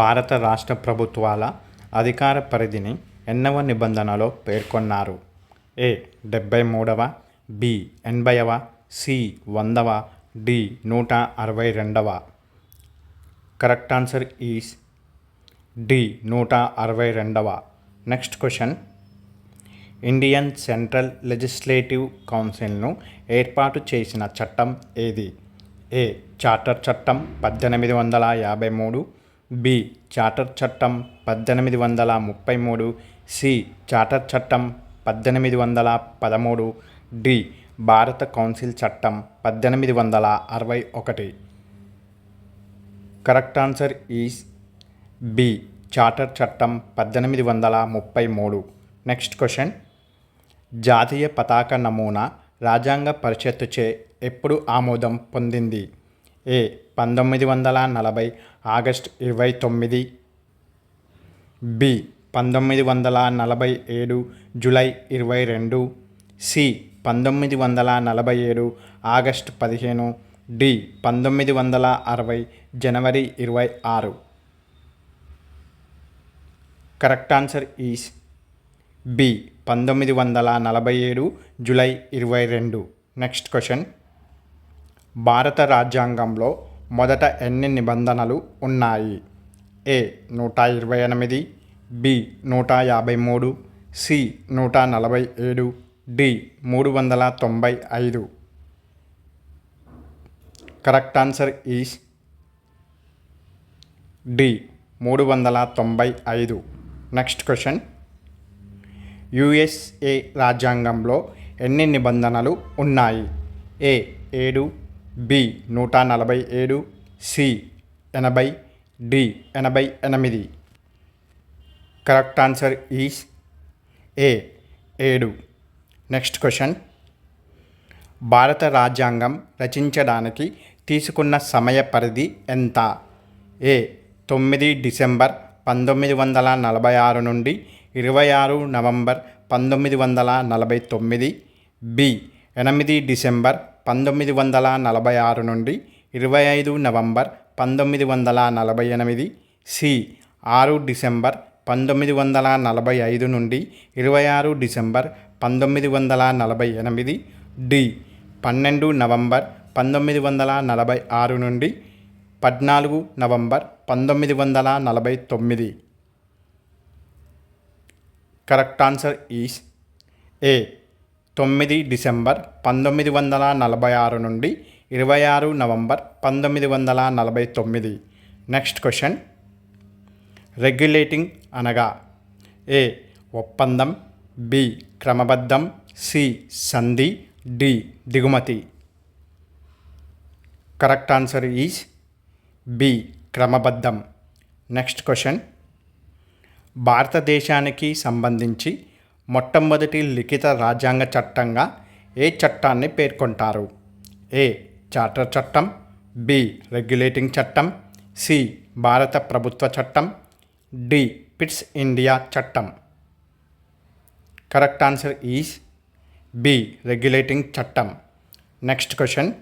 భారత రాష్ట్ర ప్రభుత్వాల అధికార పరిధిని ఎన్నవ నిబంధనలో పేర్కొన్నారు. ఏ డెబ్బై మూడవ బి ఎనభైవ సి వందవ డి నూట అరవై రెండవ. కరెక్ట్ ఆన్సర్ ఈస్ డి నూట అరవై రెండవ. Next question. Indian central legislative కౌన్సిల్ను ఏర్పాటు చేసిన చట్టం ఏది? ఏ చార్టర్ చట్టం పద్దెనిమిది వందల యాభై మూడు బి. చార్టర్ చట్టం పద్దెనిమిది వందల ముప్పై మూడు సి. చార్టర్ చట్టం పద్దెనిమిది వందల పదమూడు డి. భారత కౌన్సిల్ చట్టం పద్దెనిమిది వందల అరవై ఒకటి. Correct answer is B. Charter చట్టం పద్దెనిమిది వందల ముప్పై మూడు. Next question. జాతీయ పతాక నమూనా రాజ్యాంగ పరిషత్తుచే ఎప్పుడు ఆమోదం పొందింది? ఏ పంతొమ్మిది వందల నలభై ఆగస్ట్ ఇరవై తొమ్మిది. బి పంతొమ్మిది వందల నలభై ఏడు జూలై ఇరవై రెండు. సి పంతొమ్మిది వందల నలభై ఏడు ఆగస్ట్ పదిహేను. డి పంతొమ్మిది వందల అరవై జనవరి ఇరవై ఆరు. కరెక్ట్ ఆన్సర్ ఈస్ బి పంతొమ్మిది వందల నలభై ఏడు జూలై ఇరవై రెండు. Next question. భారత రాజ్యాంగంలో మొదట ఎన్ని నిబంధనలు ఉన్నాయి? ఏ నూట ఇరవై ఎనిమిది బి నూట యాభై మూడు సి నూట నలభై ఏడు డి మూడు వందల తొంభై ఐదు? కరెక్ట్ ఆన్సర్ ఈస్ డి మూడు వందల తొంభై ఐదు. Next question. యుఎస్ఏ రాజ్యాంగంలో ఎన్ని నిబంధనలు ఉన్నాయి? ఏ ఏడు బి నూట నలభై ఏడు సి ఎనభై డి ఎనభై ఎనిమిది. కరెక్ట్ ఆన్సర్ ఈస్ ఏ ఏడు. Next question. భారత రాజ్యాంగం రచించడానికి తీసుకున్న సమయ పరిధి ఎంత? ఏ తొమ్మిది డిసెంబర్ పంతొమ్మిది వందల నలభై ఆరు నుండి ఇరవై ఆరు నవంబర్ పంతొమ్మిది వందల నలభై తొమ్మిది బి ఎనిమిది డిసెంబర్ పంతొమ్మిది వందల నలభై ఆరు నుండి ఇరవై ఐదు నవంబర్ పంతొమ్మిది వందల నలభై ఎనిమిది సి ఆరు డిసెంబర్ పంతొమ్మిది వందల నలభై ఐదు నుండి ఇరవై ఆరు డిసెంబర్ పంతొమ్మిది వందల నలభై ఎనిమిది డి పన్నెండు నవంబర్ పంతొమ్మిది వందల నలభై ఆరు నుండి పద్నాలుగు నవంబర్ పంతొమ్మిది వందల నలభై తొమ్మిది. Correct answer is A. తొమ్మిది డిసెంబర్ పంతొమ్మిది వందల నలభై ఆరు నుండి ఇరవై ఆరు నవంబర్ పంతొమ్మిది వందల నలభై తొమ్మిది. నెక్స్ట్ క్వశ్చన్ రెగ్యులేటింగ్ అనగా ఏ. ఒప్పందం బి. క్రమబద్ధం సి. సంధి డి. దిగుమతి. కరెక్ట్ ఆన్సర్ ఈజ్ బి క్రమబద్ధం. నెక్స్ట్ క్వశ్చన్ భారతదేశానికి సంబంధించి మొట్టమొదటి లిఖిత రాజ్యాంగ చట్టంగా ఏ చట్టాన్ని పేర్కొంటారు? ఏ. చార్టర్ చట్టం బి. రెగ్యులేటింగ్ చట్టం సి. భారత ప్రభుత్వ చట్టం డి. పిట్స్ ఇండియా చట్టం. Correct answer is B. Regulating చట్టం. Next question.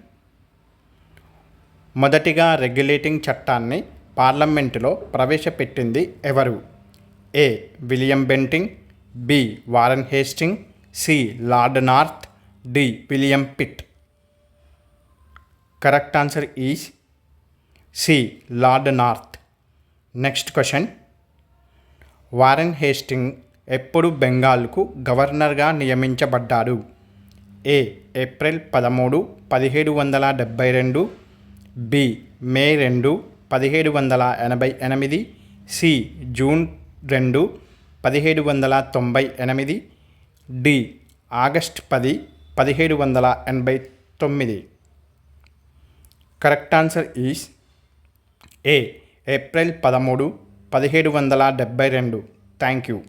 మొదటిగా రెగ్యులేటింగ్ చట్టాన్ని పార్లమెంటులో ప్రవేశపెట్టింది ఎవరు? A. William Bentinck B. Warren Hasting. C. Lord North. D. William Pitt. Correct answer is C. Lord North. Next question. Warren Hastings ఎప్పుడు బెంగాల్కు గవర్నర్గా నియమించబడ్డారు ఏ. ఏప్రిల్ పదమూడు పదిహేడు వందల డెబ్బై రెండు. బి. మే రెండు పదిహేడు వందల ఎనభై ఎనిమిది. సి. జూన్ రెండు పదిహేడు వందల తొంభై ఎనిమిది డి ఆగస్ట్ పది పదిహేడు వందల ఎనభై తొమ్మిది. Correct answer is A April పదమూడు పదిహేడు వందల డెబ్బై రెండు. Thank you.